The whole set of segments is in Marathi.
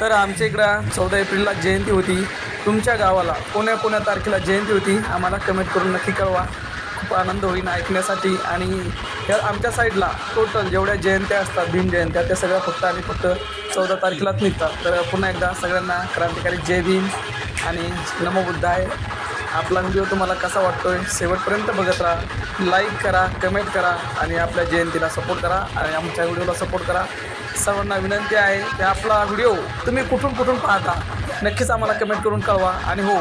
तर आमच्या इकडं चौदा एप्रिलला जयंती होती. तुमच्या गावाला कोण्या कोण्या तारखेला जयंती होती आम्हाला कमेंट करून नक्की कळवा. खूप आनंद होईल ऐकण्यासाठी. आणि ह्या आमच्या साईडला टोटल जेवढ्या जयंत्या असतात भीम जयंत्या त्या सगळ्या फक्त आणि फक्त चौदा तारखेलाच निघतात. तर पुन्हा एकदा सगळ्यांना क्रांतिकारी जय भीम आणि नमोबुद्ध आहे. आपला व्हिडिओ तुम्हाला कसा वाटतोय शेवटपर्यंत बघत राहा. लाईक करा कमेंट करा आणि आपल्या जयंतीला सपोर्ट करा आणि आमच्या व्हिडिओला सपोर्ट करा. सर्वांना विनंती आहे की आपला व्हिडिओ तुम्ही कुठून कुठून पाहता नक्कीच आम्हाला कमेंट करून कळवा. आणि हो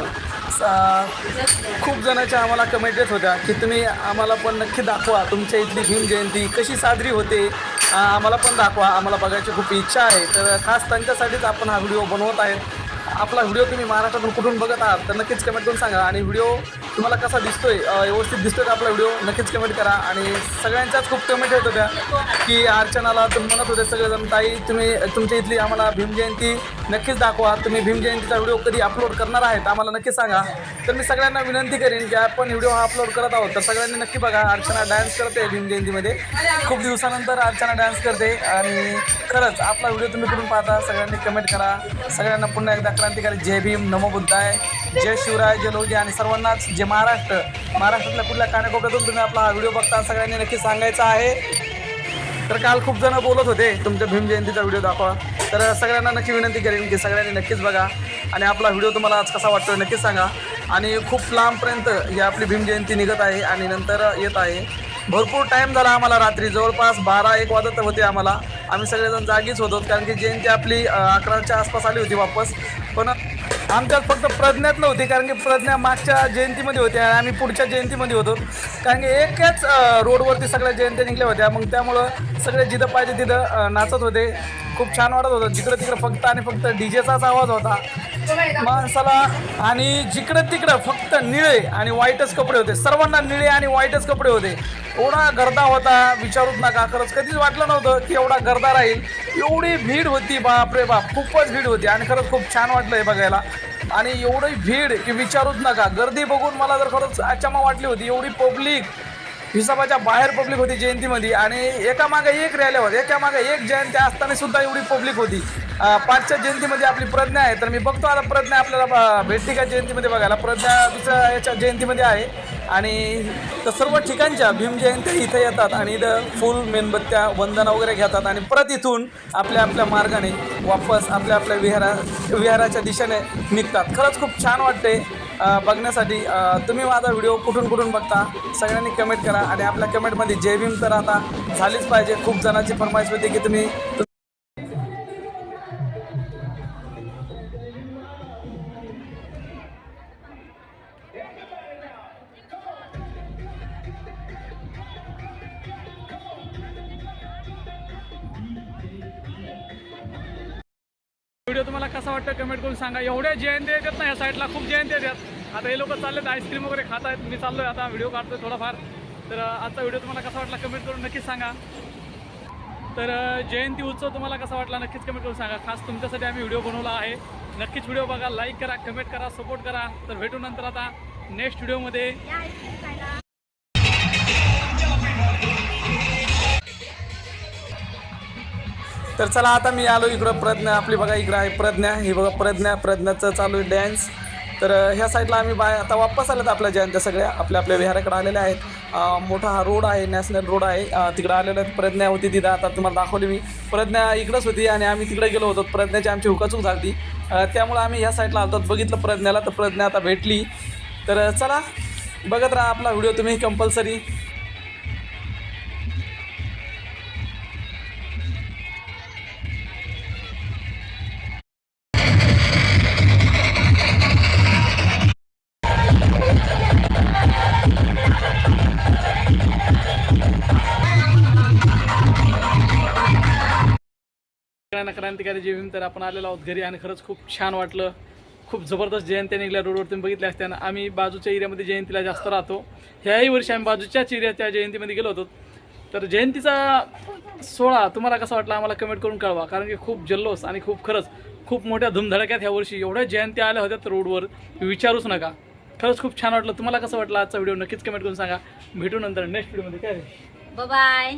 खूप जणांच्या आम्हाला कमेंट येत होत्या की तुम्ही आम्हाला पण नक्की दाखवा. तुमच्या इथली भीम जयंती कशी साजरी होते आम्हाला पण दाखवा. आम्हाला बघायची खूप इच्छा आहे. तर खास त्यांच्यासाठीच आपण हा व्हिडिओ बनवत आहे आपला व्हिडिओ तुम्ही महाराष्ट्रातून कुठून बघत आहात तर नक्कीच कमेंट करून सांगा. आणि व्हिडिओ तुम्हाला कसा दिसतोय व्यवस्थित दिसतोय का आपला व्हिडिओ नक्कीच कमेंट करा. आणि सगळ्यांच्याच खूप कमेंट येत होत्या की अर्चनाला तुम्ही म्हणत होते सगळेजण ताई तुम्ही तुमच्या इथली आम्हाला भीम जयंती नक्कीच दाखवा. तुम्ही भीम जयंतीचा व्हिडिओ कधी अपलोड करणार आहेत आम्हाला नक्की सांगा. तर मी सगळ्यांना विनंती करेन की आपण व्हिडिओ हा अपलोड करत आहोत तर सगळ्यांनी नक्की बघा अर्चना डान्स करते भीम जयंतीमध्ये. खूप दिवसानंतर अर्चना डान्स करते. आणि खरंच आपला व्हिडिओ तुम्ही कुठून पाहता सगळ्यांनी कमेंट करा. सगळ्यांना पुन्हा एकदा क्रांतिकारी जय भीम नमो बुद्धाय जय शिवराय जय लोधी आणि सर्वांनाच जे महाराष्ट्र. महाराष्ट्रातल्या कुठल्या कानाकोपऱ्यातून तुम्ही आपला हा व्हिडिओ बघता सगळ्यांनी नक्की सांगायचं आहे. तर काल खूप जण बोलत होते तुमच्या भीम जयंतीचा व्हिडिओ दाखवा. तर सगळ्यांना नक्की विनंती करेन की सगळ्यांनी नक्कीच बघा. आणि आपला व्हिडिओ तुम्हाला आज कसा वाटतोय नक्कीच सांगा. आणि खूप लांबपर्यंत ही आपली भीम जयंती निघत आहे आणि नंतर येत आहे. भरपूर टाईम झाला आम्हाला रात्री. जवळपास बारा एक वाजत होते आम्हाला. आम्ही सगळेजण जागीच होतो कारण की जयंती आपली अकराच्या आसपास आली होती वापस. पण आमच्यात फक्त प्रज्ञात नव्हती कारण की प्रज्ञा मागच्या जयंतीमध्ये होत्या आणि आम्ही पुढच्या जयंतीमध्ये होतो. कारण की एकच रोडवरती सगळ्या जयंत्या निघल्या होत्या. मग त्यामुळं सगळे जिथं पाहिजे तिथं नाचत होते. खूप छान वाटत होतं. जिकडं तिकडं फक्त आणि फक्त डी जेचाच आवाज होता. माणसाला आणि जिकडं तिकडं फक्त निळे आणि वाईटच कपडे होते. सर्वांना निळे आणि वाईटच कपडे होते. एवढा गर्दा होता विचारूच नका. खरंच कधीच वाटलं नव्हतं की एवढा गर्दा राहील. एवढी भीड होती बाप रे बाप. खूपच भीड होती आणि खरंच खूप छान वाटलं हे बघायला. आणि एवढी भीड की विचारूच नका. गर्दी बघून मला जर खरंच अचामा वाटली होती. एवढी पब्लिक हिसाबाच्या बाहेर पब्लिक होती जयंतीमध्ये. आणि एका मागे एक रॅल्या होत्या एका मागे एक जयंती असताना सुद्धा एवढी पब्लिक होती. पाचच्या जयंतीमध्ये आपली प्रज्ञा आहे. तर मी बघतो आता प्रज्ञा आपल्याला भेटती भेटते का जयंतीमध्ये बघायला? प्रज्ञा दुसऱ्या याच्या जयंतीमध्ये आहे. आणि तर सर्व ठिकाणच्या भीम जयंती इथं येतात आणि इथं फुल मेणबत्त्या वंदना वगैरे घेतात आणि परत इथून आपल्या आपल्या मार्गाने वापस आपल्या आपल्या विहारा विहाराच्या दिशेने निघतात. खरंच खूप छान वाटते बघण्यासाठी. तुम्ही माझा व्हिडिओ कुठून कुठून बघता सगळ्यांनी कमेंट करा आणि आपल्या कमेंटमध्ये जय भीम तर आता झालीच पाहिजे. खूप जणांची फरमाईश होती की तुम्ही व्हिडिओ तुम्हाला कसा वाटतं कमेंट करून सांगा. एवढ्या जयंती येतात ना या साईडला खूप जयंती येतात. आता हे लोक चाललेत आईस्क्रीम वगैरे खात आहेत मी चाललोय आता व्हिडिओ काढतोय थोडाफार. तर आजचा व्हिडिओ तुम्हाला कसा वाटला कमेंट करून नक्कीच सांगा. तर जयंती उत्सव तुम्हाला कसा वाटला नक्कीच कमेंट करून सांगा. खास तुमच्यासाठी आम्ही व्हिडिओ बनवला आहे. नक्कीच व्हिडिओ बघा लाईक करा कमेंट करा सपोर्ट करा. तर भेटू नंतर आता नेक्स्ट व्हिडिओमध्ये तर चला आता मी आलो इकडं प्रज्ञा आपली बघा इकडं आहे प्रज्ञा ही बघा प्रज्ञा प्रज्ञाचं चालू आहे डॅन्स तर ह्या साईडला आम्ही बाय आता वापस आलेत आपल्या जयंत्या सगळ्या आपल्या आपल्या विहाराकडे आलेल्या आहेत. मोठा हा रोड आहे नॅशनल रोड आहे. तिकडं आलेल्या आहेत प्रज्ञा होती तिथं आता तुम्हाला दाखवली मी. प्रज्ञा इकडंच होती आणि आम्ही तिकडे गेलो होतो. प्रज्ञाची आमची हुकाचूक झाली त्यामुळे आम्ही ह्या साईडला आलो बघितलं प्रज्ञाला तर प्रज्ञा आता भेटली. तर चला बघत राहा आपला व्हिडिओ तुम्ही कंपल्सरी सगळ्यांना क्रांतिकारी जय भीम तर आपण आलेलो आहोत घरी आणि खरंच खूप छान वाटलं. खूप जबरदस्त जयंत्या निघल्या रोडवर तुम्ही बघितल्या असत्या आम्ही बाजूच्या एरियामध्ये जयंतीला जास्त राहतो. ह्याही वर्षी आम्ही बाजूच्याच एरियाच्या जयंतीमध्ये गेलो होतो. तर जयंतीचा सोहळा तुम्हाला कसा वाटला आम्हाला कमेंट करून कळवा. कारण की खूप जल्लोष आणि खूप खरंच खूप मोठ्या धुमधडक्यात ह्या वर्षी एवढ्या जयंत्या आल्या होत्या तर रोडवर विचारूच नका. खरंच खूप छान वाटलं. तुम्हाला कसं वाटलं आजचा व्हिडिओ नक्कीच कमेंट करून सांगा. भेटू नंतर नेक्स्ट व्हिडिओमध्ये काय बाय